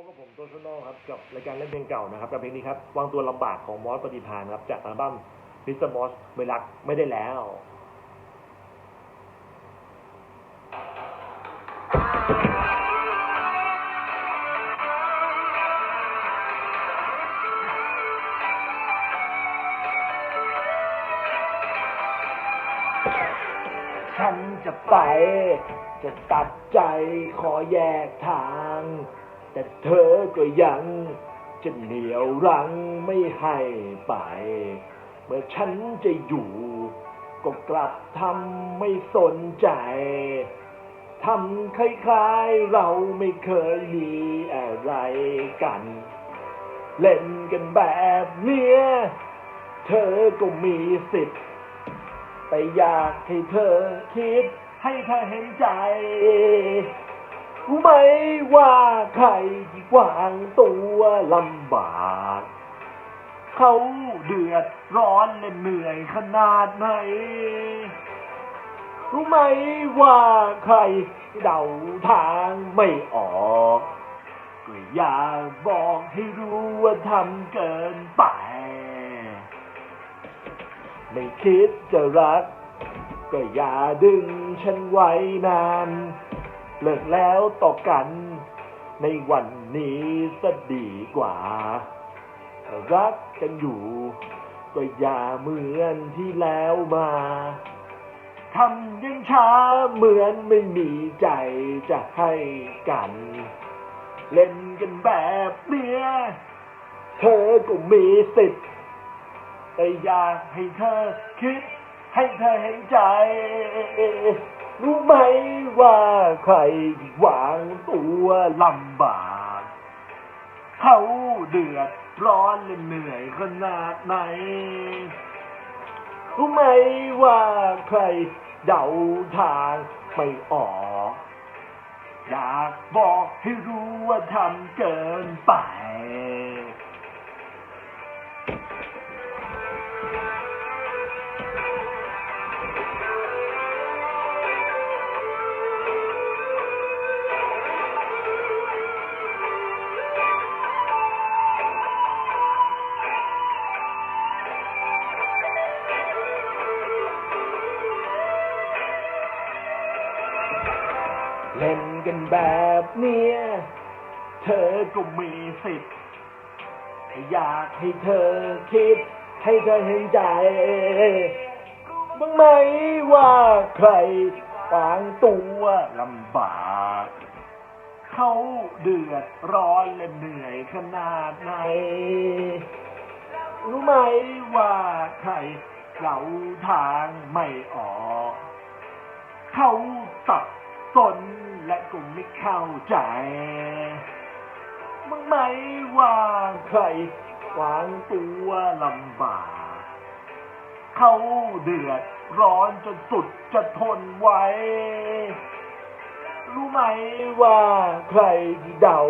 พบกับผมต้นชนอครับกับรายการเล่นเพลงเก่านะครับกับเพลงนี้ครับวางตัวลำบากของมอสปฏิพานครับจากอัลบั้มมิสเตอร์มอสไม่รักไม่ได้แล้วฉันจะไป จะตัดใจขอแยกทาง แต่เธอก็ยังจะเหนียวรั้งไม่ให้ไป เมื่อฉันจะอยู่ ก็กลับทำไม่สนใจทำคล้ายๆเราไม่เคยมีอะไรกัน เล่นกันแบบเนี้ยเธอก็มีสิทธิ์แต่อยากให้เธอคิดให้เธอเห็นใจ ไหมว่าใครที่วางตัวลำบาก เขาเดือดร้อนและเหนื่อยขนาดไหน รู้ไหมว่าใครเดาทางไม่ออกก็อยากบอกให้รู้ว่าทำเกินไป ไม่คิดจะรัก ก็อย่าดึงฉันไว้นาน เลิกแล้วต่อกัน ในวันนี้สดีกว่าถ้ารักกันอยู่ ก็อย่าเหมือนที่แล้วมาทำยังช้าเหมือนไม่มีใจจะให้กัน เล่นกันแบบเนี้ยเธอก็มีสิทธิ์แต่อยากให้เธอคิด ให้เธอเห็นใจ รู้ไหมว่าใครวางตัวลำบากเขาเดือดร้อนและเหนื่อยขนาดไหน รู้ไหมว่าใครเดาทางไม่ออกอยากบอกให้รู้ว่าทำเกินไป เล่นกันแบบเนี้ย เธอก็มีสิทธิ์แต่อยากให้เธอคิด ให้เธอเห็นใจบ้างไหมว่าใครวางตัวลำบาก เขาเดือดร้อนและเหนื่อยขนาดไหน รู้ไหมว่าใครเราทางไม่ออก เขาตัด สนและก็ไม่เข้าใจมึงไหมว่าใครวางตัวลำบาก เขาเดือดร้อนจนสุดจะทนไว้ รู้ไหมว่าใครที่เดา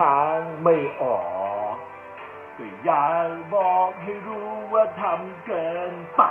ทางไม่ออก ก็อยากบอกให้รู้ว่าทำเกินไป